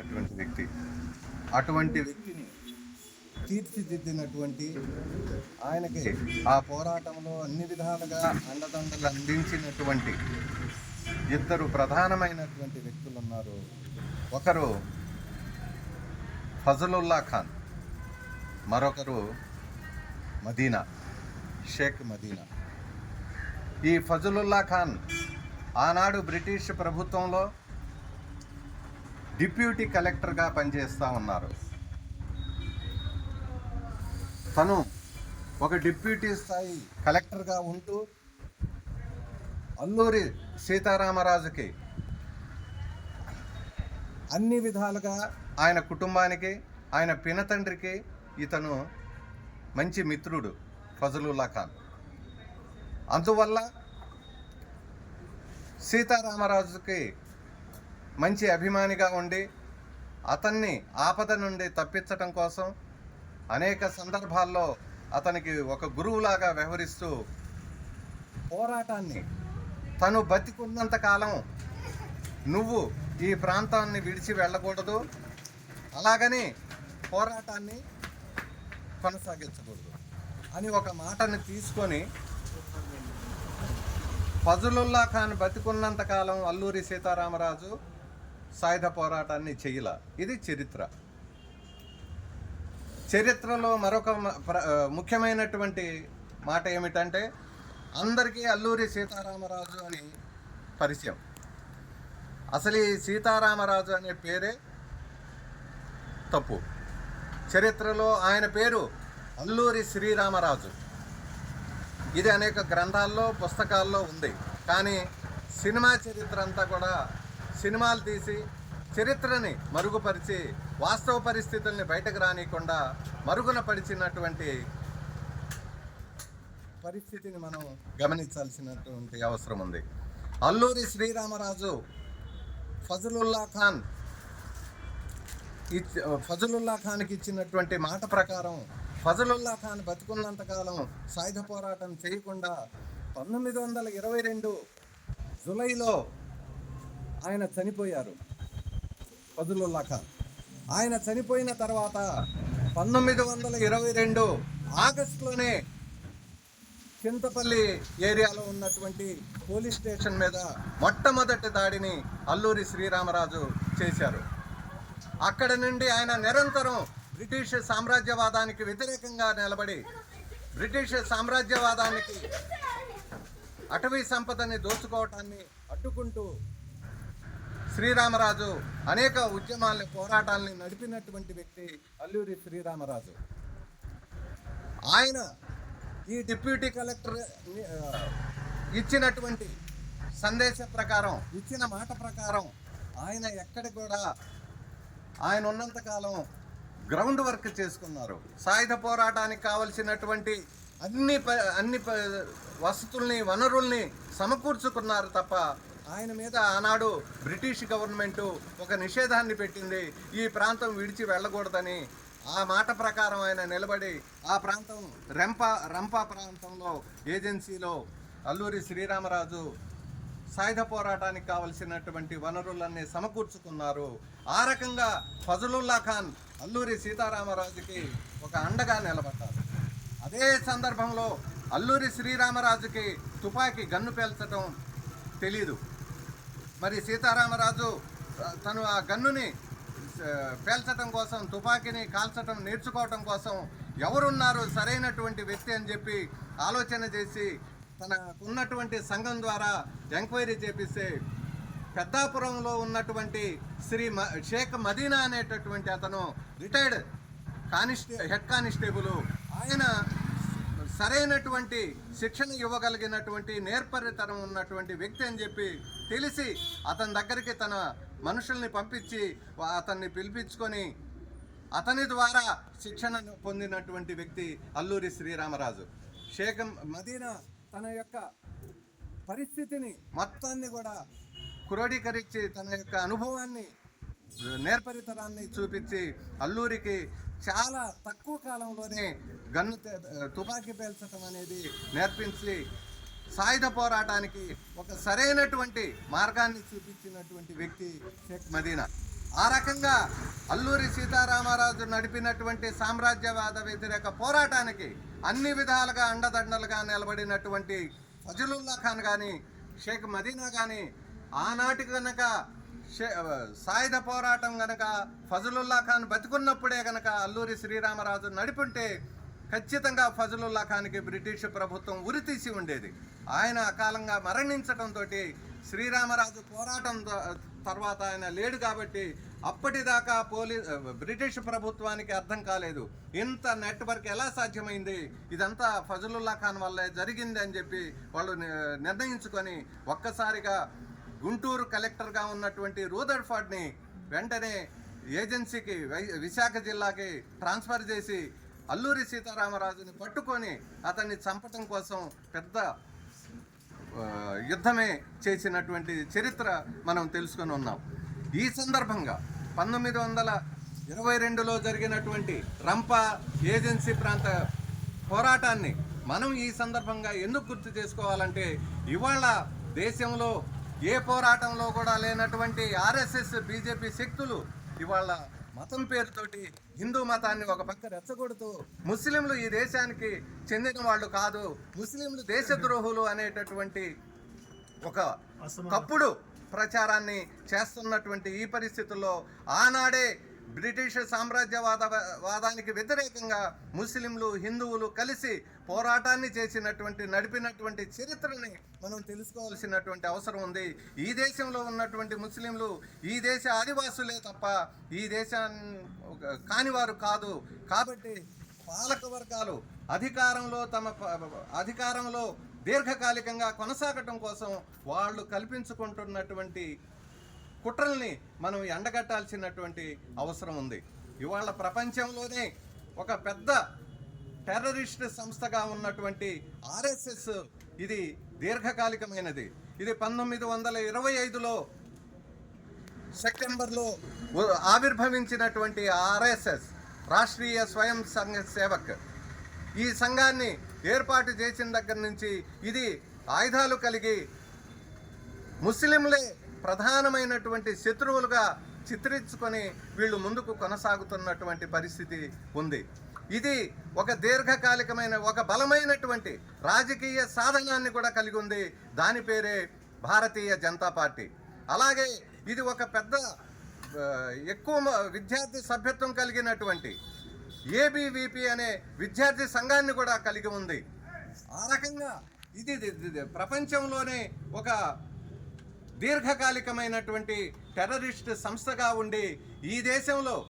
అటువంటి వ్యక్తి. అటువంటి వ్యక్తిని తీర్చిదిద్దినటువంటి ఆయనకి ఆ పోరాటంలో అన్ని విధాలుగా అండదండలు అందించినటువంటి ఇద్దరు ప్రధానమైనటువంటి వ్యక్తులు ఉన్నారు. ఒకరు ఫజలుల్లా ఖాన్ మరొకరు మదీనా షేక్ మదీనా. ఈ ఫజలుల్లా ఖాన్ ఆనాడు బ్రిటిష్ ప్రభుత్వంలో డిప్యూటీ కలెక్టర్గా పనిచేస్తూ ఉన్నారు. తను ఒక డిప్యూటీ స్థాయి కలెక్టర్గా ఉంటూ అల్లూరి సీతారామరాజుకి అన్ని విధాలుగా ఆయన కుటుంబానికి ఆయన పినతండ్రికి ఇతను మంచి మిత్రుడు ఫజలుల్లా ఖాన్. అందువల్ల సీతారామరాజుకి మంచి అభిమానిగా ఉండి అతన్ని ఆపద నుండి తప్పించటం కోసం అనేక సందర్భాల్లో అతనికి ఒక గురువులాగా వ్యవహరిస్తూ పోరాటాన్ని తను బతికున్నంత కాలం నువ్వు ఈ ప్రాంతాన్ని విడిచి వెళ్ళకూడదు. అలాగని పోరాటాన్ని కొనసాగించకూడదు అని ఒక మాటని తీసుకొని ఫజులుల్లా ఖాన్ బతికున్నంత కాలం అల్లూరి సీతారామరాజు సాయుధ పోరాటాన్ని చెయ్యల ఇది చరిత్ర. చరిత్రలో మరొక ప్ర- ముఖ్యమైనటువంటి మాట ఏమిటంటే అందరికీ అల్లూరి సీతారామరాజు అని పరిచయం. అసలు ఈ సీతారామరాజు అనే పేరే తప్పు. చరిత్రలో ఆయన పేరు అల్లూరి శ్రీరామరాజు. ఇది అనేక గ్రంథాల్లో పుస్తకాల్లో ఉంది. కానీ సినిమా చరిత్ర అంతా కూడా సినిమాలు తీసి చరిత్రని మరుగుపరిచి వాస్తవ పరిస్థితుల్ని బయటకు రానియకుండా మరుగున పడిచినటువంటి పరిస్థితిని మనం గమనించాల్సినటువంటి అవసరం ఉంది. అల్లూరి శ్రీరామరాజు ఫజలుల్లా ఖాన్ ఇచ్చి ఫజలుల్లా ఖాన్కి ఇచ్చినటువంటి మాట ప్రకారం ఫజలుల్లా ఖాన్ బతుకున్నంత కాలం సాయుధ పోరాటం చేయకుండా పంతొమ్మిది వందల ఇరవై రెండు జులైలో ఆయన చనిపోయారు. ఫజలుల్లా ఖాన్ ఆయన చనిపోయిన తర్వాత పంతొమ్మిది వందల ఇరవై రెండు ఆగస్టులోనే చింతపల్లి ఏరియాలో ఉన్నటువంటి పోలీస్ స్టేషన్ మీద మొట్టమొదటి దాడిని అల్లూరి శ్రీరామరాజు చేశారు. అక్కడ నుండి ఆయన నిరంతరం బ్రిటిష్ సామ్రాజ్యవాదానికి వ్యతిరేకంగా నిలబడి బ్రిటిష్ సామ్రాజ్యవాదానికి అటవీ సంపదని దోచుకోవటాన్ని అడ్డుకుంటూ శ్రీరామరాజు అనేక ఉద్యమాల్ని పోరాటాల్ని నడిపినటువంటి వ్యక్తి అల్లూరి శ్రీరామరాజు. ఆయన ఈ డిప్యూటీ కలెక్టర్ ఇచ్చినటువంటి సందేశ ప్రకారం ఇచ్చిన మాట ప్రకారం ఆయన ఎక్కడ కూడా ఆయన ఉన్నంతకాలం గ్రౌండ్ వర్క్ చేసుకున్నారు. సాయుధ పోరాటానికి కావలసినటువంటి అన్ని ప అన్ని ప వసతుల్ని వనరుల్ని సమకూర్చుకున్నారు తప్ప ఆయన మీద ఆనాడు బ్రిటిష్ గవర్నమెంట్ ఒక నిషేధాన్ని పెట్టింది. ఈ ప్రాంతం విడిచి వెళ్ళకూడదని ఆ మాట ప్రకారం ఆయన నిలబడి ఆ ప్రాంతం రెంప రంపా ప్రాంతంలో ఏజెన్సీలో అల్లూరి శ్రీరామరాజు సాయుధ పోరాటానికి కావలసినటువంటి వనరులన్నీ సమకూర్చుకున్నారు. ఆ రకంగా ఫజలుల్లా ఖాన్ అల్లూరి సీతారామరాజుకి ఒక అండగా నిలబడ్డారు. అదే సందర్భంలో అల్లూరి శ్రీరామరాజుకి తుపాకీ గన్ను పేల్చడం తెలీదు. మరి సీతారామరాజు తను ఆ గన్నుని పేల్చటం పేల్చడం కోసం తుపాకీని కాల్చడం నేర్చుకోవటం కోసం ఎవరున్నారు సరైనటువంటి వ్యక్తి అని చెప్పి ఆలోచన చేసి తనకున్నటువంటి సంఘం ద్వారా ఎంక్వైరీ చేపిస్తే పెద్దాపురంలో ఉన్నటువంటి శ్రీ మ షేక్ మదీనా అనేటటువంటి అతను రిటైర్డ్ కానిస్టే హెడ్ కానిస్టేబుల్. ఆయన సరైనటువంటి శిక్షణ ఇవ్వగలిగినటువంటి నేర్పరితనం ఉన్నటువంటి వ్యక్తి అని చెప్పి తెలిసి అతని దగ్గరికి తన మనుషుల్ని పంపించి అతన్ని పిలిపించుకొని అతని ద్వారా శిక్షణ పొందినటువంటి వ్యక్తి అల్లూరి శ్రీరామరాజు. షేక్ మదీనా తన యొక్క పరిస్థితిని మొత్తాన్ని కూడా క్రోడీకరించి తన యొక్క అనుభవాన్ని నేర్పరితనాన్ని చూపించి అల్లూరికి చాలా తక్కువ కాలంలోనే గన్ను తుపాకీ పేల్చడం అనేది నేర్పించి సాయుధ పోరాటానికి ఒక సరైనటువంటి మార్గాన్ని చూపించినటువంటి వ్యక్తి షేక్ మదీనా. ఆ రకంగా అల్లూరి సీతారామరాజు నడిపినటువంటి సామ్రాజ్యవాద వ్యతిరేక పోరాటానికి అన్ని విధాలుగా అండదండలుగా నిలబడినటువంటి ఫజలుల్లా ఖాన్ కానీ షేక్ మదీనా కానీ ఆనాటి కనుక సాయుధ పోరాటం గనక ఫజలుల్లా ఖాన్ బతికున్నప్పుడే గనక అల్లూరి శ్రీరామరాజు నడిపుంటే ఖచ్చితంగా ఫజలుల్లా ఖాన్కి బ్రిటిష్ ప్రభుత్వం ఉరితీసి ఉండేది. ఆయన అకాలంగా మరణించడంతో శ్రీరామరాజు పోరాటం తర్వాత ఆయన లేడు కాబట్టి అప్పటిదాకా పోలీ బ్రిటిష్ ప్రభుత్వానికి అర్థం కాలేదు. ఇంత నెట్వర్క్ ఎలా సాధ్యమైంది? ఇదంతా ఫజలుల్లా ఖాన్ వల్లే జరిగింది అని చెప్పి వాళ్ళు నిర్ణయించుకొని ఒక్కసారిగా గుంటూరు కలెక్టర్గా ఉన్నటువంటి రూదర్ఫర్డ్ని వెంటనే ఏజెన్సీకి విశాఖ జిల్లాకి ట్రాన్స్ఫర్ చేసి అల్లూరి సీతారామరాజుని పట్టుకొని అతన్ని చంపటం కోసం పెద్ద యుద్ధమే చేసినటువంటి చరిత్ర మనం తెలుసుకొని ఉన్నాం. ఈ సందర్భంగా పంతొమ్మిది వందల ఇరవై రెండులో జరిగినటువంటి రంప ఏజెన్సీ ప్రాంత పోరాటాన్ని మనం ఈ సందర్భంగా ఎందుకు గుర్తు చేసుకోవాలంటే ఇవాళ దేశంలో ఏ పోరాటంలో కూడా లేనటువంటి ఆర్ఎస్ఎస్ బీజేపీ శక్తులు ఇవాళ మతం పేరుతోటి హిందూ మతాన్ని ఒక పక్క రెచ్చగొడుతూ ముస్లింలు ఈ దేశానికి చెందిన వాళ్ళు కాదు. ముస్లింలు దేశద్రోహులు అనేటటువంటి ఒక తప్పుడు ప్రచారాన్ని చేస్తున్నటువంటి ఈ పరిస్థితుల్లో ఆనాడే బ్రిటిష్ సామ్రాజ్యవాద వాదానికి వ్యతిరేకంగా ముస్లింలు హిందువులు కలిసి పోరాటాన్ని చేసినటువంటి నడిపినటువంటి చరిత్రని మనం తెలుసుకోవాల్సినటువంటి అవసరం ఉంది. ఈ దేశంలో ఉన్నటువంటి ముస్లింలు ఈ దేశ ఆదివాసులే తప్ప ఈ దేశాన్ని కానివారు కాదు. కాబట్టి పాలక వర్గాలు అధికారంలో తమ అధికారంలో దీర్ఘకాలికంగా కొనసాగటం కోసం వాళ్ళు కల్పించుకుంటున్నటువంటి కుట్రల్ని మనం ఎండగట్టాల్సినటువంటి అవసరం ఉంది. ఇవాళ ప్రపంచంలోనే ఒక పెద్ద టెర్రరిస్ట్ సంస్థగా ఉన్నటువంటి ఆర్ఎస్ఎస్ ఇది దీర్ఘకాలికమైనది. ఇది పంతొమ్మిది వందల ఇరవై ఐదులో సెప్టెంబర్లో ఆవిర్భవించినటువంటి ఆర్ఎస్ఎస్ రాష్ట్రీయ స్వయం సంఘ సేవక్. ఈ సంఘాన్ని ఏర్పాటు చేసిన దగ్గర నుంచి ఇది ఆయుధాలు కలిగి ముస్లింలే ప్రధానమైనటువంటి శత్రువులుగా చిత్రించుకొని వీళ్ళు ముందుకు కొనసాగుతున్నటువంటి పరిస్థితి ఉంది. ఇది ఒక దీర్ఘకాలికమైన ఒక బలమైనటువంటి రాజకీయ సాధనాన్ని కూడా కలిగి ఉంది. దాని పేరే భారతీయ జనతా పార్టీ. అలాగే ఇది ఒక పెద్ద ఎక్కువ విద్యార్థి సభ్యత్వం కలిగినటువంటి ఏబీవీపీ అనే విద్యార్థి సంఘాన్ని కూడా కలిగి ఉంది. ఆ రకంగా ఇది ప్రపంచంలోనే ఒక దీర్ఘకాలికమైనటువంటి టెర్రరిస్ట్ సంస్థగా ఉండి ఈ దేశంలో